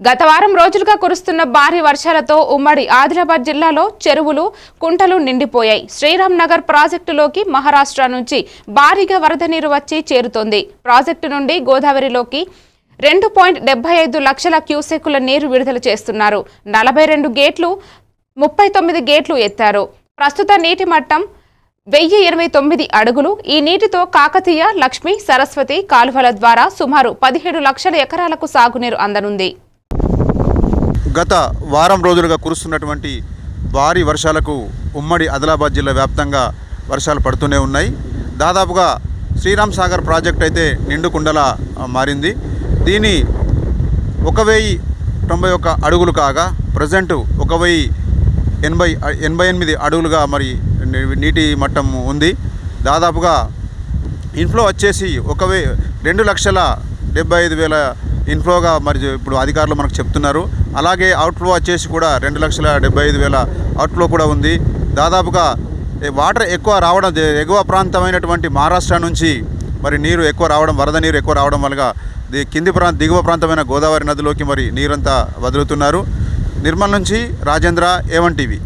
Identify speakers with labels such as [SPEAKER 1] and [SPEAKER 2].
[SPEAKER 1] గత వారం రోజులుగా కురుస్తున్న భారీ వర్షాలతో ఉమ్మడి ఆదిలాబాద్ జిల్లాలో చెరువులు కుంటలు నిండిపోయాయి. శ్రీరామ్ నగర్ ప్రాజెక్టులోకి మహారాష్ట్ర నుంచి భారీగా వరద నీరు వచ్చి చేరుతోంది. ప్రాజెక్టు నుండి గోదావరిలోకి రెండు పాయింట్ డెబ్బై ఐదు లక్షల క్యూసెక్కుల నీరు విడుదల చేస్తున్నారు. నలభై రెండు గేట్లు ముప్పై తొమ్మిది గేట్లు ఎత్తారు. ప్రస్తుత నీటి మట్టం వెయ్యి ఇరవై తొమ్మిది అడుగులు. ఈ నీటితో కాకతీయ లక్ష్మి సరస్వతి కాలువల ద్వారా సుమారు పదిహేడు లక్షల ఎకరాలకు సాగునీరు అందనుంది.
[SPEAKER 2] గత వారం రోజులుగా కురుస్తున్నటువంటి భారీ వర్షాలకు ఉమ్మడి ఆదిలాబాద్ జిల్లా వ్యాప్తంగా వర్షాలు పడుతూనే ఉన్నాయి. దాదాపుగా శ్రీరామ్ సాగర్ ప్రాజెక్ట్ అయితే నిండు కుండలా మారింది. దీని ఒక వెయ్యి తొంభై ఒక్క అడుగులు కాగా ప్రజెంట్ ఒక వెయ్యి ఎనభై ఎనభై ఎనిమిది అడుగులుగా మరి నీ- నీటి మట్టం ఉంది. దాదాపుగా ఇన్ఫ్లో వచ్చేసి ఒక వే రెండు లక్షల డెబ్బై ఐదు వేల ఇన్ఫ్లోగా మరి ఇప్పుడు అధికారులు మనకు చెప్తున్నారు. అలాగే అవుట్ఫ్లో వచ్చేసి కూడా రెండు లక్షల డెబ్బై ఐదు వేల అవుట్ఫ్లో కూడా ఉంది. దాదాపుగా వాటర్ ఎక్కువ రావడం ఎగువ ప్రాంతమైనటువంటి మహారాష్ట్ర నుంచి మరి నీరు ఎక్కువ రావడం వరద నీరు ఎక్కువ రావడం వల్ల ది కింది ప్రాంత దిగువ ప్రాంతమైన గోదావరి నదిలోకి మరి నీరంతా వదులుతున్నారు. నిర్మల్ నుంచి రాజేంద్ర ఏవన్ టీవీ.